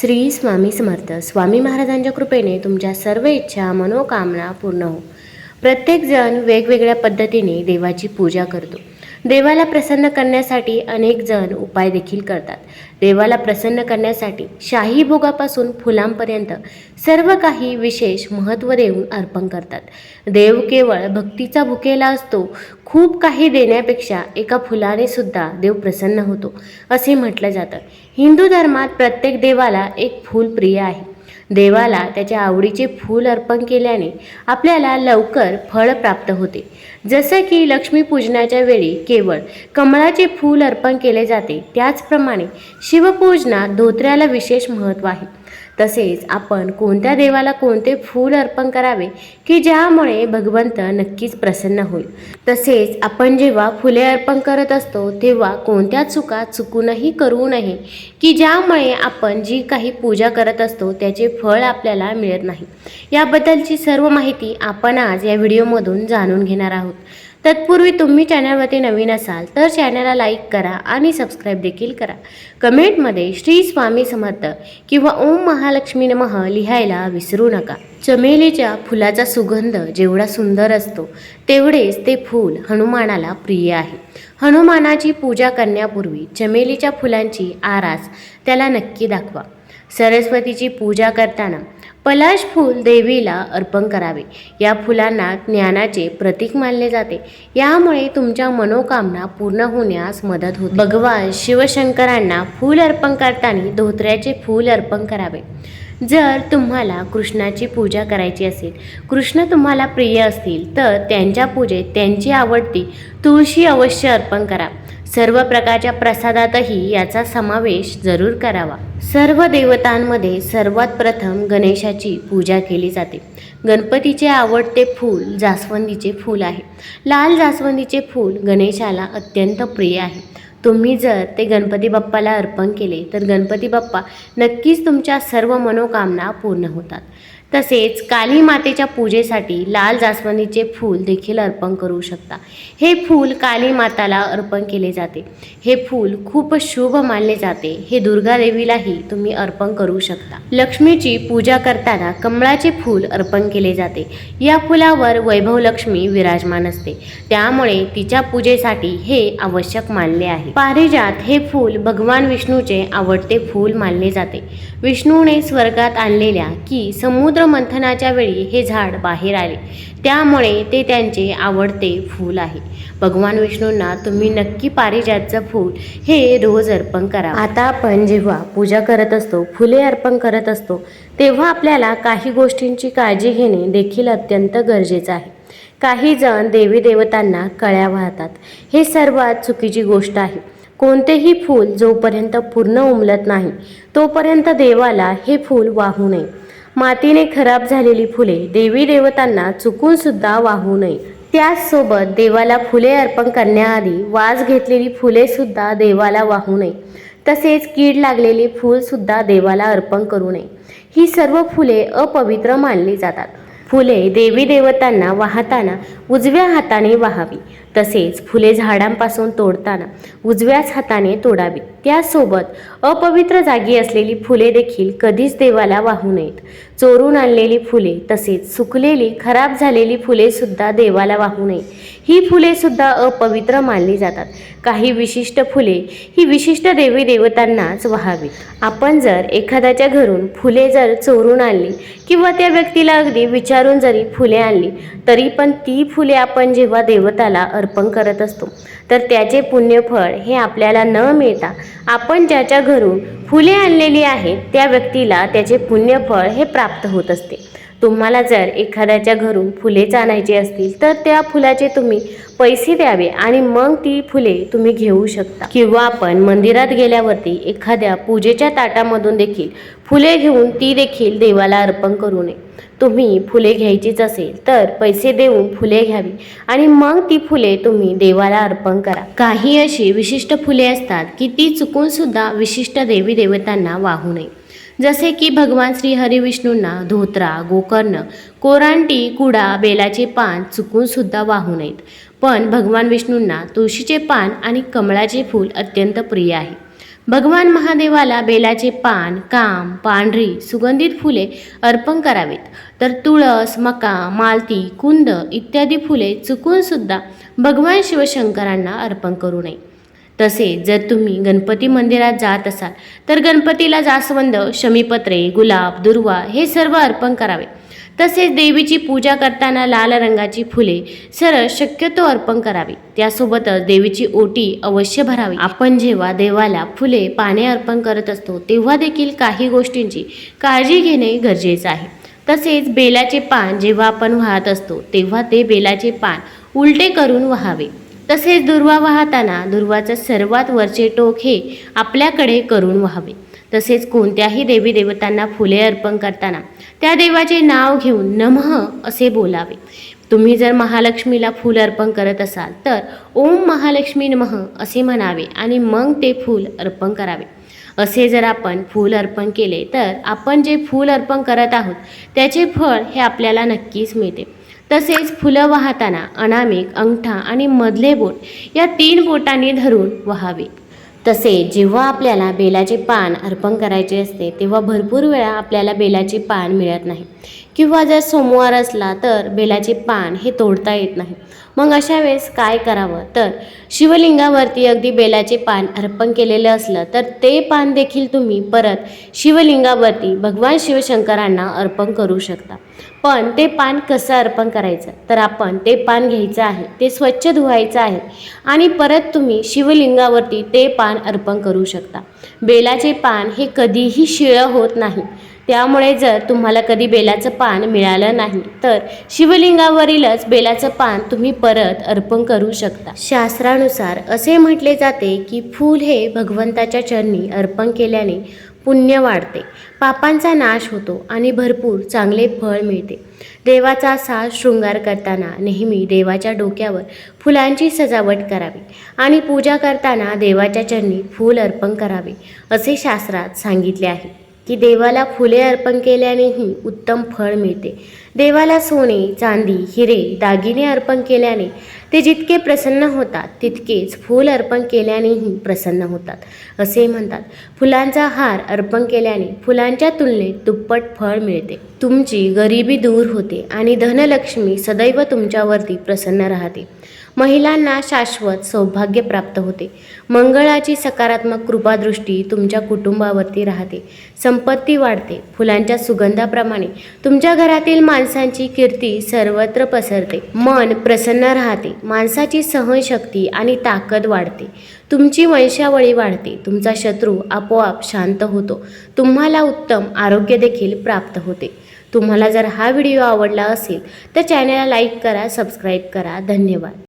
श्री स्वामी समर्थ. स्वामी महाराजांच्या कृपेने तुमच्या सर्व इच्छा मनोकामना पूर्ण हो. प्रत्येकजण वेगवेगळ्या पद्धतीने देवाची पूजा करतो. देवाला प्रसन्न करण्यासाठी अनेक जण उपाय देखील करतात. देवाला प्रसन्न करण्यासाठी शाही भोगापासून फुलांपर्यंत सर्व काही विशेष महत्त्व देऊन अर्पण करतात. देव केवळ भक्तीचा भुकेला असतो खूप काही देण्यापेक्षा एका फुलाने सुद्धा देव प्रसन्न होतो असे म्हटलं जातं. हिंदू धर्मात प्रत्येक देवाला एक फूल प्रिय आहे. देवाला त्याच्या आवडीचे फूल अर्पण केल्याने आपल्याला लवकर फळ प्राप्त होते. जसं की लक्ष्मीपूजनाच्या वेळी केवळ कमळाचे फूल अर्पण केले जाते त्याचप्रमाणे शिवपूजनात धोत्र्याला विशेष महत्त्व आहे. तसेच आपण कोणत्या देवाला कोणते फूल अर्पण करावे की ज्यामुळे भगवंत नक्कीच प्रसन्न होईल? तसेच आपण जेव्हा फुले अर्पण करत असतो तेव्हा कोणत्या चुका चुकूनही करू नये की ज्यामुळे आपण जी काही पूजा करत असतो त्याचे फळ आपल्याला मिळत नाही? याबद्दलची सर्व माहिती आपण आज या व्हिडिओमधून जाणून घेणार आहोत. तत्पूर्वी तुम्ही चॅनलवरती नवीन असाल तर चॅनलला लाईक करा आणि सबस्क्राईब देखील करा. कमेंटमध्ये श्री स्वामी समर्थ किंवा ओम महालक्ष्मी नमः लिहायला विसरू नका. चमेलीच्या फुलाचा सुगंध जेवढा सुंदर असतो तेवढेच ते फूल हनुमानाला प्रिय आहे. हनुमानाची पूजा करण्यापूर्वी चमेलीच्या फुलांची आरास त्याला नक्की दाखवा. सरस्वतीची पूजा करताना पलाश फूल देवीला अर्पण करावे. या फुलांना ज्ञानाचे प्रतीक मानले जाते. यामुळे तुमच्या मनोकामना पूर्ण होण्यास मदत होते. भगवान शिवशंकरांना फूल अर्पण करताना धोत्र्याचे फूल अर्पण करावे. जर तुम्हाला कृष्णाची पूजा करायची असेल कृष्ण तुम्हाला प्रिय असतील तर त्यांच्या पूजेत त्यांची आवडती तुळशी अवश्य अर्पण करा. सर्व प्रकारच्या प्रसादातही याचा समावेश जरूर करावा. सर्व देवतांमध्ये सर्वात प्रथम गणेशाची पूजा केली जाते. गणपतीचे आवडते फूल जास्वंदीचे फूल आहे. लाल जास्वंदीचे फूल गणेशाला अत्यंत प्रिय आहे. तुम्ही जर ते गणपती बाप्पाला अर्पण केले तर गणपती बाप्पा नक्कीच तुमच्या सर्व मनोकामना पूर्ण होतात. तसेच काली मातेच्या पूजेसाठी लाल जास्वंदीचे फूल देखील अर्पण करू शकता. हे फूल काली माताला अर्पण केले जाते. हे फूल खूप शुभ मानले जाते. हे दुर्गा देवीलाही तुम्ही अर्पण करू शकता. लक्ष्मीची पूजा करताना कमळाचे फूल अर्पण केले जाते. या फुलावर वैभव लक्ष्मी विराजमान असते. त्यामुळे तिच्या पूजेसाठी हे आवश्यक मानले आहे. पारिजात हे फूल भगवान विष्णूचे आवडते फूल मानले जाते. विष्णूने स्वर्गात आणलेल्या की समुद्र मंथनाच्या वेळी हे झाड बाहेर आले. त्यामुळे ते त्यांचे आवडते फूल आहे. भगवान विष्णूंना तुम्ही नक्की पारिजातचं फूल हे रोज अर्पण करा. आता आपण जेव्हा पूजा करत असतो फुले अर्पण करत असतो तेव्हा आपल्याला काही गोष्टींची काळजी घेणे देखील अत्यंत गरजेचं आहे. काही जण देवी देवतांना कळ्या वाहतात. हे सर्वात चुकीची गोष्ट आहे. कोणतेही फूल जोपर्यंत पूर्ण उमलत नाही तोपर्यंत देवाला हे फूल वाहू नये. मातीने खराब झालेली फुले देवी देवतांना चुकून सुद्धा वाहू नये. त्याचसोबत देवाला फुले अर्पण करण्याआधी वास घेतलेली फुले सुद्धा देवाला वाहू नये. तसेच कीड लागलेली फूल सुद्धा देवाला अर्पण करू नये. ही सर्व फुले अपवित्र मानली जातात. फुले देवी देवतांना वाहताना उजव्या हाताने वाहावी. तसेच फुले झाडांपासून तोडताना उजव्याच हाताने तोडावी. त्यासोबत अपवित्र जागी असलेली फुले देखील कधीच देवाला वाहू नयेत. चोरून आणलेली फुले तसेच सुकलेली खराब झालेली फुले सुद्धा देवाला वाहू नये. ही फुले सुद्धा अपवित्र मानली जातात. काही विशिष्ट फुले ही विशिष्ट देवी देवतांनाच व्हावी आपण जर एखाद्याच्या घरून फुले जर चोरून आणली किंवा त्या व्यक्तीला अगदी विचारून जरी फुले आणली तरी पण ती फुले आपण जेव्हा देवताला अर्पण करत असतो. तर त्याचे पुण्यफळ हे आपल्याला न मिळता आपण ज्याच्या घरून फुले आणलेली आहेत त्या व्यक्तीला त्याचे पुण्यफळ हे प्राप्त होत असते. तुम्हाला जर एखाद्याच्या घरून फुलेच आणायची असतील तर त्या फुलाचे तुम्ही पैसे द्यावे आणि मग ती फुले तुम्ही घेऊ शकता. किंवा आपण मंदिरात गेल्यावरती एखाद्या पूजेच्या ताटामधून देखील फुले घेऊन ती देखील देवाला अर्पण करू नये. तुम्ही फुले घ्यायचीच असेल तर पैसे देऊन फुले घ्यावी आणि मग ती फुले तुम्ही देवाला अर्पण करा. काही अशी विशिष्ट फुले असतात की ती चुकून सुद्धा विशिष्ट देवी देवतांना वाहू नये. जसे की भगवान श्री हरिविष्णूंना धोत्रा गोकर्ण कोरांटी कुडा बेलाचे पान चुकून सुद्धा वाहू नयेत. पण भगवान विष्णूंना तुळशीचे पान आणि कमळाचे फूल अत्यंत प्रिय आहे. भगवान महादेवाला बेलाचे पान काम पांढरी सुगंधित फुले अर्पण करावीत. तर तुळस मका मालती कुंद इत्यादी फुले चुकून सुद्धा भगवान शिवशंकरांना अर्पण करू नये. तसेच जर तुम्ही गणपती मंदिरात जात असाल तर गणपतीला जास्वंद शमीपत्रे गुलाब दुर्वा हे सर्व अर्पण करावे. तसेच देवीची पूजा करताना लाल रंगाची फुले सरळ शक्यतो अर्पण करावी. त्यासोबतच देवीची ओटी अवश्य भरावी. आपण जेव्हा देवाला फुले पाने अर्पण करत असतो तेव्हा देखील काही गोष्टींची काळजी घेणे गरजेचं आहे. तसेच बेलाचे पान जेव्हा आपण वाहत असतो तेव्हा ते बेलाचे पान उलटे करून वाहावे. तसेच दुर्वा वाहताना दुर्वाचं सर्वात वरचे टोक हे आपल्याकडे करून व्हावे. तसेच कोणत्याही देवी देवतांना फुले अर्पण करताना त्या देवाचे नाव घेऊन नमः असे बोलावे. तुम्ही जर महालक्ष्मीला फूल अर्पण करत असाल तर ओम महालक्ष्मी नमः असे म्हणावे आणि मग ते फूल अर्पण करावे. असे जर आपण फूल अर्पण केले तर आपण जे फूल अर्पण करत आहोत त्याचे फळ हे आपल्याला नक्कीच मिळते. तसेच फुलं वाहताना अनामिक अंगठा आणि मधले बोट या तीन बोटांनी धरून वाहावे. तसे जेव्हा आपल्याला बेलाचे पान अर्पण करायचे असते तेव्हा भरपूर वेळा आपल्याला बेलाचे पान मिळत नाही. किंवा जर सोमवार असला तर बेलाचे पान हे तोडता येत नाही. मग अशा वेळेस काय करावं? तर शिवलिंगावरती अगदी बेलाचे पान अर्पण केलेलं असलं तर ते पान देखील तुम्ही परत शिवलिंगावरती भगवान शिवशंकरांना अर्पण करू शकता. पण ते पान कसं अर्पण करायचं? तर आपण ते पान घ्यायचं आहे ते स्वच्छ धुवायचं आहे आणि परत तुम्ही शिवलिंगावरती ते पान अर्पण करू शकता. बेलाचे पान हे कधीही शिळं होत नाही. त्यामुळे जर तुम्हाला कधी बेलाचं पान मिळालं नाही तर शिवलिंगावरीलच बेलाचं पान तुम्ही परत अर्पण करू शकता. शास्त्रानुसार असे म्हटले जाते की फूल हे भगवंताच्या चरणी अर्पण केल्याने पुण्य वाढते. पापांचा नाश होतो आणि भरपूर चांगले फळ मिळते. देवाचा साज शृंगार करताना नेहमी देवाच्या डोक्यावर फुलांची सजावट करावी आणि पूजा करताना देवाच्या चरणी फूल अर्पण करावे असे शास्त्रात सांगितले आहे. की देवाला फुले अर्पण केल्यानेही उत्तम फळ मिळते. देवाला सोने चांदी हिरे दागिने अर्पण केल्याने ते जितके प्रसन्न होतात तितकेच फूल अर्पण केल्यानेही प्रसन्न होतात असे म्हणतात. फुलांचा हार अर्पण केल्याने फुलांच्या तुलनेत दुप्पट फळ मिळते. तुमची गरिबी दूर होते आणि धनलक्ष्मी सदैव तुमच्यावरती प्रसन्न राहते. महिलांना शाश्वत सौभाग्य प्राप्त होते. मंगळाची सकारात्मक कृपादृष्टी तुमच्या कुटुंबावरती राहते. संपत्ती वाढते. फुलांच्या सुगंधाप्रमाणे तुमच्या घरातील माणसं माणसांची कीर्ती सर्वत्र पसरते. मन प्रसन्न राहते. माणसाची सहनशक्ती आणि ताकद वाढते. तुमची वंशावळी वाढते. तुमचा शत्रू आपोआप शांत होतो. तुम्हाला उत्तम आरोग्य देखील प्राप्त होते. तुम्हाला जर हा व्हिडिओ आवडला असेल तर चॅनलला लाईक करा सबस्क्राईब करा. धन्यवाद.